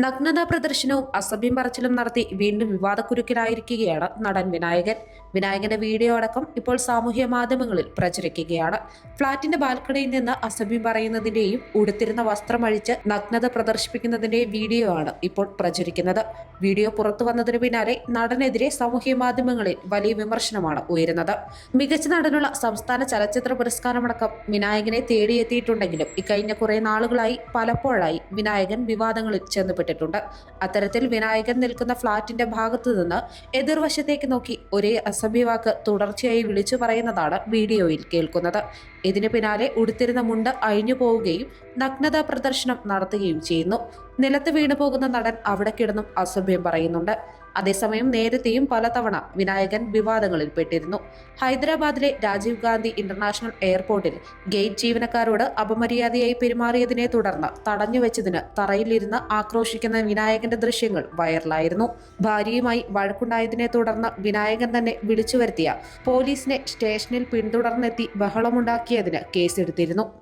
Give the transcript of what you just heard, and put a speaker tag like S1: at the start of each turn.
S1: നഗ്നതാ പ്രദർശനവും അസഭ്യം പറച്ചിലും നടത്തി വീണ്ടും വിവാദക്കുരുക്കിലായിരിക്കുകയാണ് നടൻ വിനായകൻ. വിനായകന്റെ വീഡിയോ അടക്കം ഇപ്പോൾ സാമൂഹ്യ മാധ്യമങ്ങളിൽ പ്രചരിക്കുകയാണ്. ഫ്ളാറ്റിന്റെ ബാൽക്കണിയിൽ നിന്ന് അസഭ്യം പറയുന്നതിന്റെയും ഉടുത്തിരുന്ന വസ്ത്രം അഴിച്ച് നഗ്നത പ്രദർശിപ്പിക്കുന്നതിന്റെയും വീഡിയോ ആണ് ഇപ്പോൾ പ്രചരിക്കുന്നത്. വീഡിയോ പുറത്തു വന്നതിന് പിന്നാലെ നടനെതിരെ സാമൂഹ്യ മാധ്യമങ്ങളിൽ വലിയ വിമർശനമാണ് ഉയരുന്നത്. മികച്ച നടനുള്ള സംസ്ഥാന ചലച്ചിത്ര പുരസ്കാരമടക്കം വിനായകനെ തേടിയെത്തിയിട്ടുണ്ടെങ്കിലും ഇക്കഴിഞ്ഞ കുറെ നാളുകളായി പലപ്പോഴായി വിനായകൻ വിവാദങ്ങളിൽ ചെന്നപ്പെട്ടിട്ടുണ്ട് അത്തരത്തിൽ വിനായകൻ നിൽക്കുന്ന ഫ്ളാറ്റിന്റെ ഭാഗത്തു നിന്ന് എതിർവശത്തേക്ക് നോക്കി ഒരേ അസഭ്യവാക്ക് തുടർച്ചയായി വിളിച്ചു പറയുന്നതാണ് വീഡിയോയിൽ കേൾക്കുന്നത്. ഇതിനു പിന്നാലെ ഉടുത്തിരുന്ന മുണ്ട് അഴിഞ്ഞു പോവുകയും നഗ്നതാ പ്രദർശനം നടത്തുകയും ചെയ്യുന്നു. നിലത്ത് വീണു പോകുന്ന നടൻ അവിടെ കിടന്നും അസഭ്യം പറയുന്നുണ്ട്. അതേസമയം നേരത്തെയും പലതവണ വിനായകൻ വിവാദങ്ങളിൽ പെട്ടിരുന്നു. ഹൈദരാബാദിലെ രാജീവ് ഗാന്ധി ഇന്റർനാഷണൽ എയർപോർട്ടിൽ ഗേറ്റ് ജീവനക്കാരോട് അപമര്യാദയായി പെരുമാറിയതിനെ തുടർന്ന് തടഞ്ഞു തടഞ്ഞുവെച്ചതിന് തറയിലിരുന്ന് ആക്രോശിക്കുന്ന വിനായകന്റെ ദൃശ്യങ്ങൾ വൈറലായിരുന്നു. ഭാര്യയുമായി വഴക്കുണ്ടായതിനെ തുടർന്ന് വിനായകൻ തന്നെ വിളിച്ചു വരുത്തിയ പോലീസിനെ സ്റ്റേഷനിൽ പിന്തുടർന്നെത്തി ബഹളമുണ്ടാക്കിയതിന് കേസെടുത്തിരുന്നു.